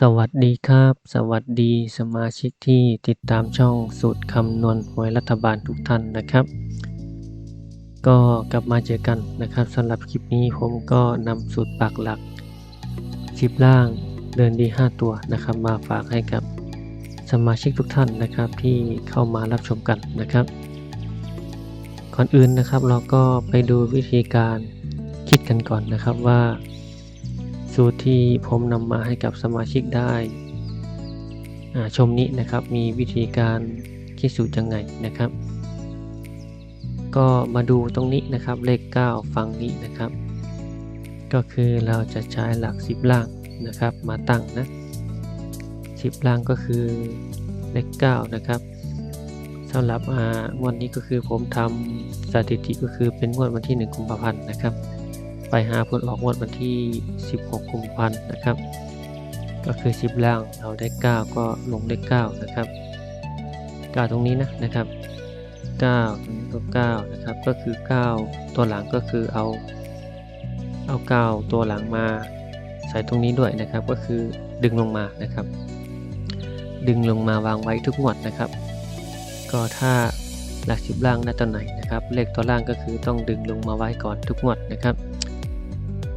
สวัสดีครับ สวัสดีสมาชิกที่ติดตามช่องสูตรคำนวณหวยรัฐบาลทุกท่านนะครับ ก็กลับมาเจอกันนะครับสำหรับคลิปนี้ผมก็นำสูตรปักหลักชิปล่างเดินดี 5 ตัวนะครับ มาฝากให้กับสมาชิกทุกท่านนะครับที่เข้ามารับชมกันนะครับ ก่อนอื่นนะครับเราก็ไปดูวิธีการคิดกันก่อนนะครับว่า สูตรที่ผมนำมาให้กับสมาชิกได้ ชมนี้นะครับมีวิธีการคิดสูตรยังไงนะครับ ก็มาดูตรงนี้นะครับเลข 9 ฝั่งนี้นะครับ ก็คือเราจะใช้หลัก 10 ล่างนะครับ มาตั้งนะ 10 ล่างก็คือเลข 9 นะครับสำหรับอ่างวดนี้ก็คือผมทำสถิติก็คือเป็นงวดวันที่ 1 กุมภาพันธ์นะครับ ไปหาผลออกงวดวันที่ 16กุมภาพันธ์นะครับ ก็คือ10ล่างเราได้ 9 ก็ลงได้ 9 นะครับ9ตรงนี้นะนะครับ 9 ตรงนี้ก็ 9 นะครับ ก็คือ 9 ตัวหลังก็คือเอา เอา 9 ตัวหลังมาใส่ตรงนี้ด้วยนะครับ ก็คือดึงลงมานะครับ ดึงลงมาวางไว้ทุกงวดนะครับ ก็ถ้าหลักสิบล่างได้ตัวไหนนะครับ เลขตัวล่างก็คือต้องดึงลงมาไว้ก่อนทุกงวดนะครับ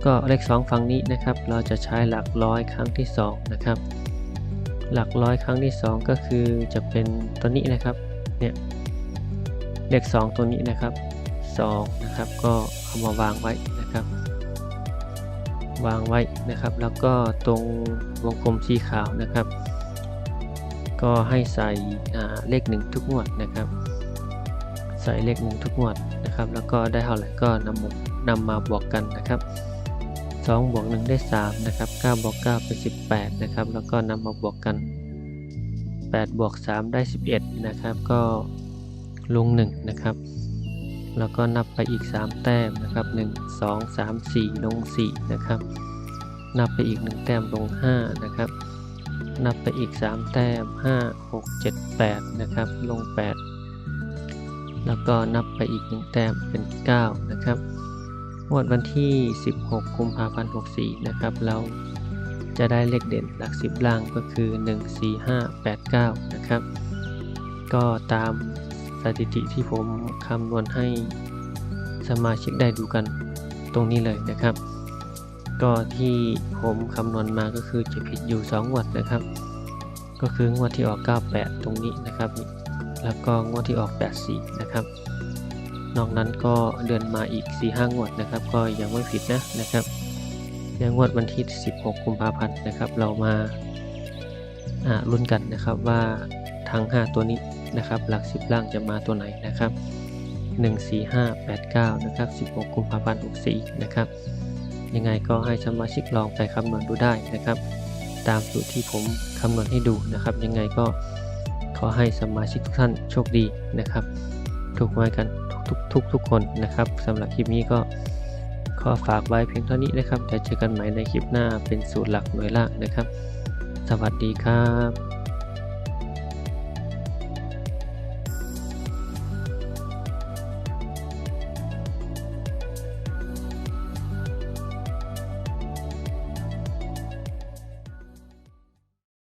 ก็เลข 2 ฝั่งนี้นะครับ เราจะใช้หลักร้อยครั้งที่ 2 นะครับ หลักร้อยครั้งที่ 2 ก็คือจะเป็นตัวนี้นะครับ เนี่ย เลข 2 ตัวนี้นะครับ 2 นะครับ ก็เอามาวางไว้นะครับ วางไว้นะครับ แล้วก็ตรงวงกลมสีขาวนะครับ ก็ให้ใส่เลข 1 ทุกงวดนะครับใส่เลข1ทุกงวดนะครับ แล้วก็ได้เท่าไหร่ก็นำนำมาบวกกันนะครับ 2 บวก 1 ได้ 3 นะครับ 9 บวก 9 เป็น 18 นะครับ แล้วก็นำมาบวกกัน 8 บวก 3 ได้ 11 นะครับ ก็ลง 1 นะครับ แล้วก็นับไปอีก 3 แต้มนะครับ 1 2 3 4 ลง 4 นะครับ นับไปอีก 1 แต้มลง 5 นะครับ นับไปอีก 3 แต้ม 5 6 7 8 นะครับ ลง 8 แล้วก็นับไปอีก 1 แต้มเป็น 9 นะครับ งวดวันที่ 16 กุมภาพันธ์ 64 นะครับ เราจะได้เลขเด่นหลัก 10 ล่างก็คือ 1 4 5 8 9 นะครับ ก็ตามสถิติที่ผมคำนวณให้สมาชิกได้ดูกันตรงนี้เลยนะครับ ก็ที่ผมคำนวณมาก็คือจะผิดอยู่ 2 งวดนะครับ ก็คืองวดที่ออก 98 ตรงนี้นะครับ แล้วก็งวดที่ออก 84 นะครับ นอกนั้นก็เดือนมาอีก4-5งวดนะครับ ก็ยังไม่ผิดนะนะครับยังงวดวันที่ 16 กุมภาพันธ์นะครับ เรามาลุ้นกันนะครับว่าทั้ง 5 ตัวนี้นะครับ หลัก 10 ล่างจะมาตัวไหนนะครับ 1 4 5 8 9 นะครับ 16 กุมภาพันธ์ 64 นะครับ ยังไงก็ให้สมาชิกลองไปคำนวณดูได้นะครับ ตามสูตรที่ผมคำนวณให้ดูนะครับ ยังไงก็ขอให้สมาชิกทุกท่านโชคดีนะครับ ถูกไว้กันทุกทุกทุกคนนะครับสำหรับคลิปนี้ก็ขอฝากไว้เพียงเท่านี้นะครับเดี๋ยวเจอกันใหม่ในคลิปหน้าเป็นสูตรหลักหน่วยล่างนะครับ สวัสดีครับ